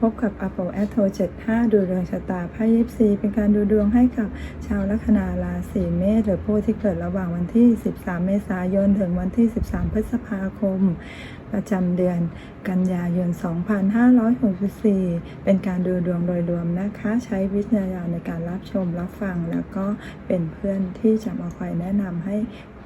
พบกับ Apple a t o 75 ดูดวงชะตาไพ่ยิปซีเป็นการดูดวงให้กับชาวลัคนาราศีเมษหรือผู้ที่เกิดระหว่างวันที่ 13 เมษายน ถึงวันที่ 13 พฤษภาคม ประจำเดือน กันยายน 2564 เป็นการดูดวงโดยรวมนะคะ ใช้วิจารณญาณในการรับชมรับฟัง แล้วก็เป็นเพื่อนที่จะมาคอยแนะนำให้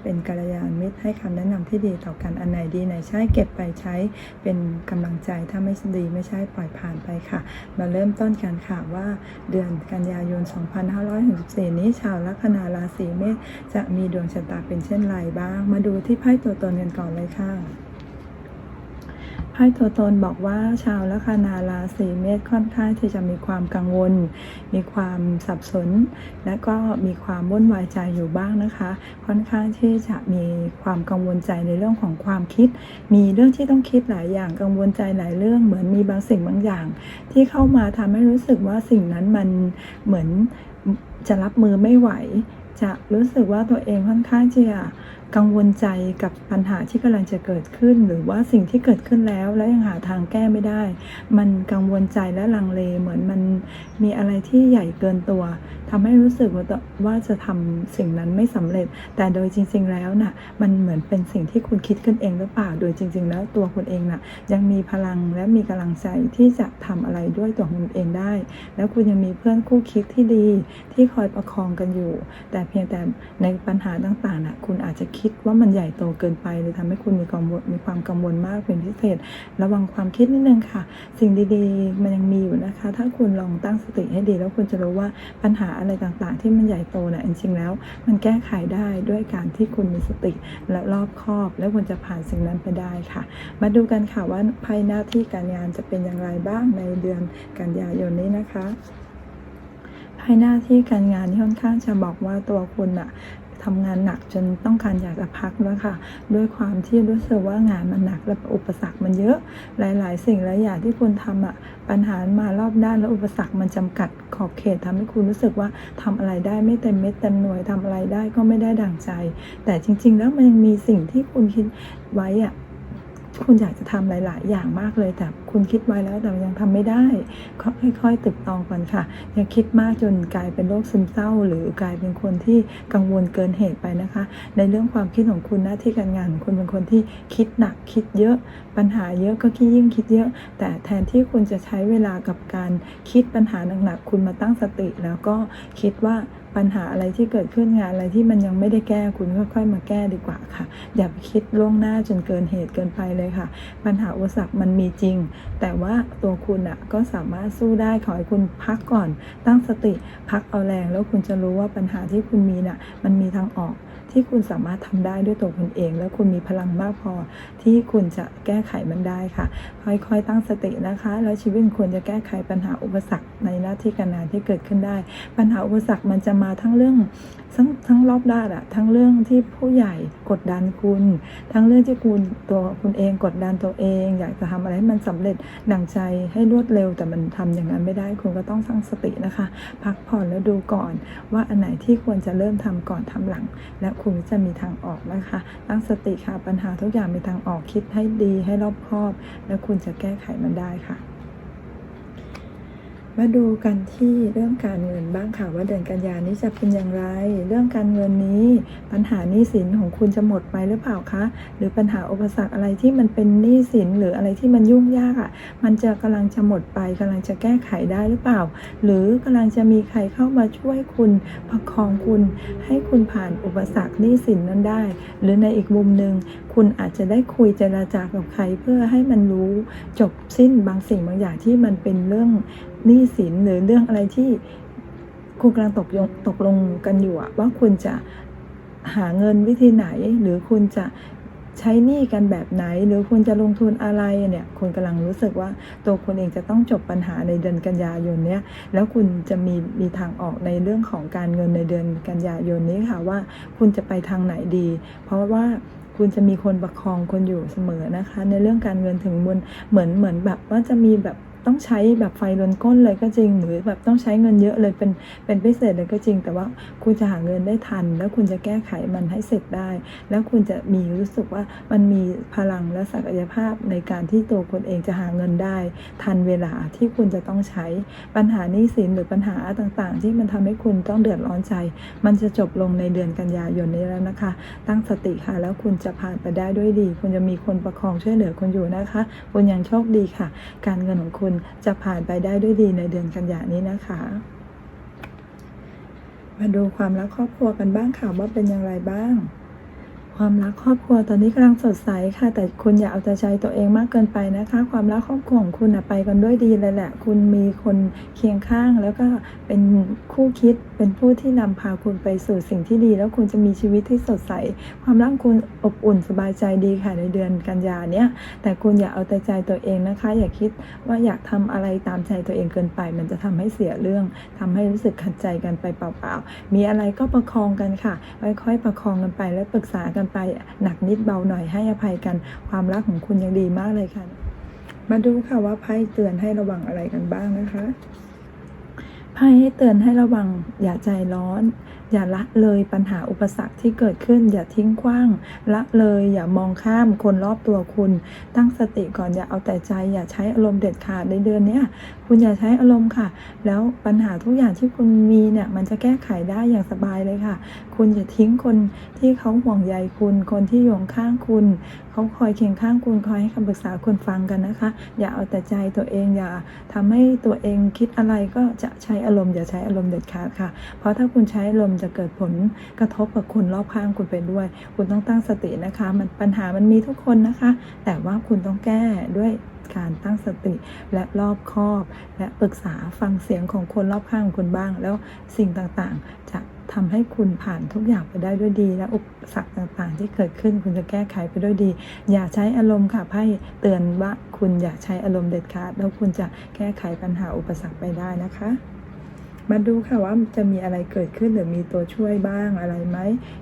เป็นกัลยาณมิตรให้คำแนะนำที่ดีต่อกันอันไหนดีไหนใช้เก็บไปใช้เป็นกำลังใจถ้าไม่ดีไม่ใช่ปล่อยผ่านไปค่ะ มาเริ่มต้นกันค่ะว่าเดือนกันยายน 2564 นี้ชาวลัคนาราศีเมษจะมีดวงชะตาเป็นเช่นไรบ้าง มาดูที่ไพ่ตัวตนกันก่อนเลยค่ะ ไพ่ตัวตนบอกว่าชาวลัคนาราศีเมษค่อนข้างที่จะมีความกังวล มีความสับสน และก็มีความวุ่นวายใจอยู่บ้างนะคะ ค่อนข้างที่จะมีความกังวลใจในเรื่องของความคิด มีเรื่องที่ต้องคิดหลายอย่างกังวลใจหลายเรื่อง เหมือนมีบางสิ่งบางอย่าง ที่เข้ามาทำให้รู้สึกว่าสิ่งนั้นมันเหมือนจะรับมือไม่ไหว จะรู้สึกว่าตัวเองค่อนข้างที่จะ กังวลใจกับปัญหาที่กำลังจะเกิดขึ้น หรือว่าสิ่งที่เกิดขึ้นแล้วและยังหาทางแก้ไม่ได้ มันกังวลใจและลังเลเหมือนมันมีอะไรที่ใหญ่เกินตัวทำให้รู้สึกว่าว่าจะทำสิ่งนั้นไม่สำเร็จ แต่โดยจริง ๆ แล้วน่ะมันเหมือนเป็นสิ่งที่คุณคิดขึ้นเองหรือเปล่าโดยจริง ๆ แล้วตัวคุณเองน่ะยังมีพลังและมีกำลังใจที่จะทำอะไรด้วยตัวคุณเองได้ แล้วคุณยังมีเพื่อนคู่คิดที่ดีที่คอยประคองกันอยู่ แต่เพียงแต่ในปัญหาต่างๆน่ะคุณอาจจะคิดิดว่ามันใหญ่โตเกินไปเลยทำให้คุณมีความมีความกังวลมากเป็นพิเศษ ระวังความคิดนิดนึงค่ะ สิ่งดีๆ มันยังมีอยู่นะคะ ถ้าคุณลองตั้งสติให้ดี แล้วคุณจะรู้ว่าปัญหาอะไรต่างๆ ที่มันใหญ่โตน่ะจริงๆแล้ว มันแก้ไขได้ด้วยการที่คุณมีสติและรอบคอบ แล้วคุณจะผ่านสิ่งนั้นไปได้ค่ะ มาดูกันค่ะว่าภายหน้าที่การงานจะเป็นอย่างไรบ้างในเดือนกันยายนนี้นะคะภายหน้าที่การงานที่ค่อนข้างจะบอกว่าตัวคุณอะ ทำงานหนักจนต้องการอยากจะพักแล้วค่ะ ด้วยความที่รู้สึกว่างานมันหนักและอุปสรรคมันเยอะ หลาย ๆ สิ่งหลายอย่างที่คุณทำอะปัญหามารอบด้านแล้วอุปสรรคมันจำกัดขอบเขตทำให้คุณรู้สึกว่าทำอะไรได้ไม่เต็มเม็ดเต็มหน่วยทำอะไรได้ก็ไม่ได้ดั่งใจ แต่จริง ๆ แล้วมันยังมีสิ่งที่คุณคิดไว้อะคุณอยากจะทำหลาย ๆ อย่างมากเลยแต่ คุณคิดไว้แล้วแต่ยังทำไม่ได้ค่อยๆตึกตองก่อนค่ะ อย่าคิดมากจนกลายเป็นโรคซึมเศร้า หรือกลายเป็นคนที่กังวลเกินเหตุไปนะคะ ในเรื่องความคิดของคุณหน้าที่การงานของคุณเป็นคนที่คิดหนักคิดเยอะปัญหาเยอะก็คิดยิ่งคิดเยอะ แต่แทนที่คุณจะใช้เวลากับการคิดปัญหาหนักๆคุณมาตั้งสติแล้วก็คิดว่าปัญหาอะไรที่เกิดขึ้นงานอะไรที่มันยังไม่ได้แก้คุณค่อยๆมาแก้ดีกว่าค่ะ อย่าไปคิดล่วงหน้าจนเกินเหตุเกินไปเลยค่ะ ปัญหาอุปสรรคมันมีจริงแต่ว่าตัวคุณอะก็สามารถสู้ได้ขอให้คุณพักก่อน ตั้งสติพักเอาแรง แล้วคุณจะรู้ว่าปัญหาที่คุณมีน่ะมันมีทางออก ที่คุณสามารถทำได้ด้วยตัวคุณเอง แล้วคุณมีพลังมากพอ ที่คุณจะแก้ไขมันได้ค่ะ ค่อยๆตั้งสตินะคะ แล้วชีวิตควรจะแก้ไขปัญหาอุปสรรคในหน้าที่การงานที่เกิดขึ้นได้ ปัญหาอุปสรรคมันจะมาทั้งเรื่องทั้งทั้งรอบด้านอะทั้งเรื่องที่ผู้ใหญ่กดดันคุณ ทั้งเรื่องที่คุณตัวคุณเองกดดันตัวเอง อยากจะทำอะไรให้มันสำเร็จดังใจให้รวดเร็ว แต่มันทำอย่างนั้นไม่ได้คุณก็ต้องตั้งสตินะคะ พักผ่อนแล้วดูก่อนว่าอันไหนที่ควรจะเริ่มทำก่อนทำหลังและคุณจะมีทางออกนะคะ ตั้งสติค่ะปัญหาทุกอย่างมีทางออกคิดให้ดีให้รอบคอบ แล้วคุณจะแก้ไขมันได้ค่ะ มาดูกันที่เรื่องการเงินบ้างค่ะว่าเดือนกันยานี้จะเป็นอย่างไร เรื่องการเงินนี้ ปัญหาหนี้สินของคุณจะหมดไปหรือเปล่าคะหรือปัญหาอุปสรรคอะไรที่มันเป็นหนี้สินหรืออะไรที่มันยุ่งยากอะ่ะ มันจะกำลังจะหมดไปกำลังจะแก้ไขได้หรือเปล่า หรือกำลังจะมีใครเข้ามาช่วยคุณประคองคุณ ให้คุณผ่านอุปสรรคหนี้สินนั้นได้ หรือในอีกมุมหนึ่ง คุณอาจจะได้คุยเจราจากับใครเพื่อให้มันรู้จบสิ้นบางสิ่งบางอย่างที่มันเป็นเรื่องหนี้สินหรือเรื่องอะไรที่คุณกำลังตกลงตกลงกันอยู่ว่าคุณจะหาเงินวิธีไหน หรือคุณจะใช้หนี้กันแบบไหน หรือคุณจะลงทุนอะไรเนี่ยคุณกำลังรู้สึกว่าตัวคุณเองจะต้องจบปัญหาในเดือนกันยายนเนี้ยแล้วคุณจะมีมีทางออกในเรื่องของการเงินในเดือนกันยายนนี้ค่ะว่า คุณจะไปทางไหนดี เพราะว่า คุณจะมีคนประคองคนอยู่เสมอนะคะ ในเรื่องการเงินถึงบนเหมือนเหมือนแบบว่าจะมีแบบ ต้องใช้แบบไฟลนก้นเลยก็จริง หรือแบบต้องใช้เงินเยอะเลยเป็นเป็นพิเศษเลยก็จริง แต่ว่าคุณจะหาเงินได้ทัน แล้วคุณจะแก้ไขมันให้เสร็จได้ แล้วคุณจะมีรู้สึกว่ามันมีพลังและศักยภาพในการที่ตัวคุณเองจะหาเงินได้ ทันเวลาที่คุณจะต้องใช้ปัญหาหนี้สินหรือปัญหาต่างๆ ที่มันทำให้คุณต้องเดือดร้อนใจ มันจะจบลงในเดือนกันยายนนี้แล้วนะคะ ตั้งสติค่ะ แล้วคุณจะผ่านไปได้ด้วยดี คุณจะมีคนประคองช่วยเหลือคุณอยู่นะคะ คุณยังโชคดีค่ะ การเงินของคุณจะผ่านไปได้ด้วยดีในเดือนกันยานี้นะคะ มาดูความรักครอบครัวกันบ้างค่ะว่าเป็นอย่างไรบ้าง ความรักครอบครัวตอนนี้กำลังสดใสค่ะ แต่คุณอย่าเอาแต่ใจตัวเองมากเกินไปนะคะ ความรักครอบครัวของคุณนะไปกันด้วยดีเลยแหละ คุณมีคนเคียงข้าง แล้วก็เป็นคู่คิดเป็นผู้ที่นำพาคุณไปสู่สิ่งที่ดี แล้วคุณจะมีชีวิตที่สดใส ความรักคุณอบอุ่นสบายใจดีค่ะในเดือนกันยาเนี้ยแต่คุณอย่าเอาแต่ใจตัวเองนะคะ อย่าคิดว่าอยากทำอะไรตามใจตัวเองเกินไป มันจะทำให้เสียเรื่องทำให้รู้สึกขัดใจกันไปเปล่าๆมีอะไรก็ประคองกันค่ะค่อยๆประคองกันไปและปรึกษากันไปหนักนิดเบาหน่อยให้อภัยกัน ความรักของคุณยังดีมากเลยค่ะ มาดูค่ะว่าไพ่เตือนให้ระวังอะไรกันบ้างนะคะไพ่ให้เตือนให้ระวังอย่าใจร้อน อย่าละเลยปัญหาอุปสรรคที่เกิดขึ้น อย่าทิ้งขว้าง ละเลย อย่ามองข้ามคนรอบตัวคุณ ตั้งสติก่อนอย่าเอาแต่ใจ อย่าใช้อารมณ์เด็ดขาดในเดือนนี้คุณอย่าใช้อารมณ์ค่ะ แล้วปัญหาทุกอย่างที่คุณมีเนี่ยมันจะแก้ไขได้อย่างสบายเลยค่ะ คุณอย่าทิ้งคนที่เขาห่วงใยคุณ คนที่อยู่ข้างคุณ เขาคอยเคียงข้างคุณคอยให้คำปรึกษาคุณฟังกันนะคะ อย่าเอาแต่ใจตัวเองอย่าทำให้ตัวเองคิดอะไรก็จะใช้อารมณ์อย่าใช้อารมณ์เด็ดขาดค่ะ เพราะถ้าคุณใช้อารมณ์จะเกิดผลกระทบกับคนรอบข้างคุณไปด้วย คุณต้องตั้งสตินะคะ มันปัญหามันมีทุกคนนะคะ แต่ว่าคุณต้องแก้ด้วยการตั้งสติและรอบคอบ และปรึกษาฟังเสียงของคนรอบข้างคุณบ้าง แล้วสิ่งต่างๆ จะทำให้คุณผ่านทุกอย่างไปได้ด้วยดี และอุปสรรคต่างๆ ที่เกิดขึ้นคุณจะแก้ไขไปด้วยดี อย่าใช้อารมณ์ค่ะไพ่เตือนว่าคุณอย่าใช้อารมณ์เด็ดขาดแล้วคุณจะแก้ไขปัญหาอุปสรรคไปได้นะคะ มาดูค่ะว่าจะมีอะไรเกิดขึ้นหรือมีตัวช่วยบ้างอะไรไหม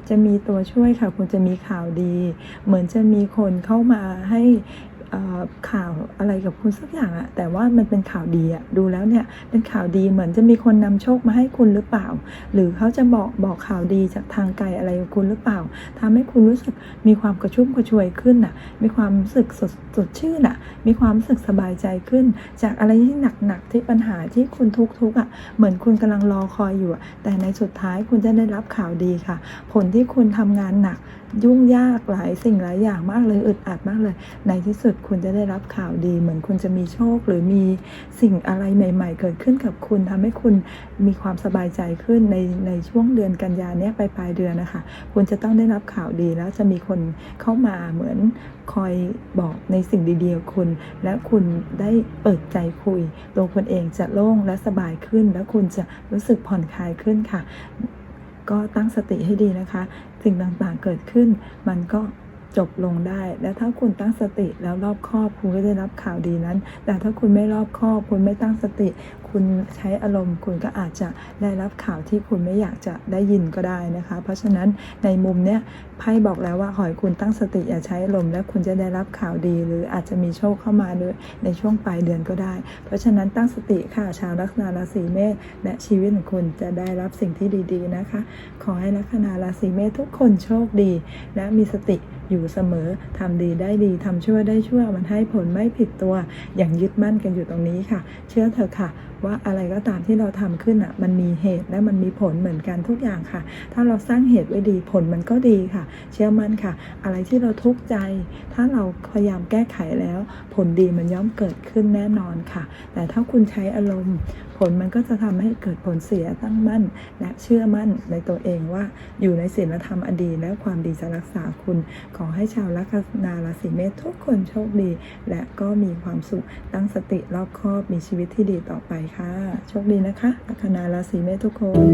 จะมีตัวช่วยค่ะ คุณจะมีข่าวดี เหมือนจะมีคนเข้ามาให้ ข่าวอะไรกับคุณสักอย่างอะแต่ว่ามันเป็นข่าวดีอะดูแล้วเนี่ยเป็นข่าวดีเหมือนจะมีคนนำโชคมาให้คุณหรือเปล่า หรือเขาจะบอกบอกข่าวดีจากทางไกลอะไรกับคุณหรือเปล่าทำให้คุณรู้สึกมีความกระชุ่มกระชวยขึ้นน่ะมีความรู้สึกสดสดชื่นน่ะมีความรู้สึกสบายใจขึ้น จากอะไรที่หนักๆที่ปัญหาที่คุณทุกข์ทุกอะเหมือนคุณกำลังรอคอยอยู่อะแต่ในสุดท้ายคุณจะได้รับข่าวดีค่ะ ผลที่คุณทำงานหนัก ยุ่งยากหลายสิ่งหลายอย่างมากเลยอึดอัดมากเลย ในที่สุดคุณจะได้รับข่าวดี เหมือนคุณจะมีโชคหรือมีสิ่งอะไรใหม่ ๆ เกิดขึ้นกับคุณทำให้คุณมีความสบายใจขึ้นในในช่วงเดือนกันยานี้ไปปลายเดือนนะคะ คุณจะต้องได้รับข่าวดีแล้วจะมีคนเข้ามาเหมือนคอยบอกในสิ่งดีๆกับคุณ และคุณได้เปิดใจคุย ตัวคุณเองจะโล่งและสบายขึ้น และคุณจะรู้สึกผ่อนคลายขึ้นค่ะ ก็ตั้งสติให้ดีนะคะ สิ่งต่างๆเกิดขึ้น มันก็ จบลงได้ และถ้าคุณตั้งสติแล้วรอบคอบคุณก็ได้รับข่าวดีนั้น แต่ถ้าคุณไม่รอบคอบคุณไม่ตั้งสติ คุณใช้อารมณ์ คุณก็อาจจะได้รับข่าวที่คุณไม่อยากจะได้ยินก็ได้นะคะ เพราะฉะนั้นในมุมเนี้ยไพ่บอกแล้วว่าขอให้คุณตั้งสติอย่าใช้อารมณ์และคุณจะได้รับข่าวดี หรืออาจจะมีโชคเข้ามาด้วยในช่วงปลายเดือนก็ได้ เพราะฉะนั้นตั้งสติค่ะชาวลัคนาราศีเมษและชีวิตของคุณจะได้รับสิ่งที่ดี ๆนะคะ ขอให้ลัคนาราศีเมษทุกคนโชคดี และมีสติ อยู่เสมอทำดีได้ดีทำชั่วได้ชั่วมันให้ผลไม่ผิดตัวอย่างยึดมั่นกันอยู่ตรงนี้ค่ะ เชื่อเถอะค่ะ ว่าอะไรก็ตามที่เราทำขึ้นอะมันมีเหตุและมันมีผลเหมือนกันทุกอย่างค่ะ ถ้าเราสร้างเหตุไว้ดีผลมันก็ดีค่ะ เชื่อมั่นค่ะ อะไรที่เราทุกข์ใจ ถ้าเราพยายามแก้ไขแล้ว ผลดีมันย่อมเกิดขึ้นแน่นอนค่ะ แต่ถ้าคุณใช้อารมณ์ ลมันก็จะทำให้เกิดผลเสียตั้งมั่น และเชื่อมั่นในตัวเองว่าอยู่ในศีลธรรมอดีและความดีจะรักษาคุณ ขอให้ชาวลัคนาราศีเมษทุกคนโชคดี และก็มีความสุขตั้งสติรอบคอบมีชีวิตที่ดีต่อไปค่ะ โชคดีนะคะลัคนาราศีเมษทุกคน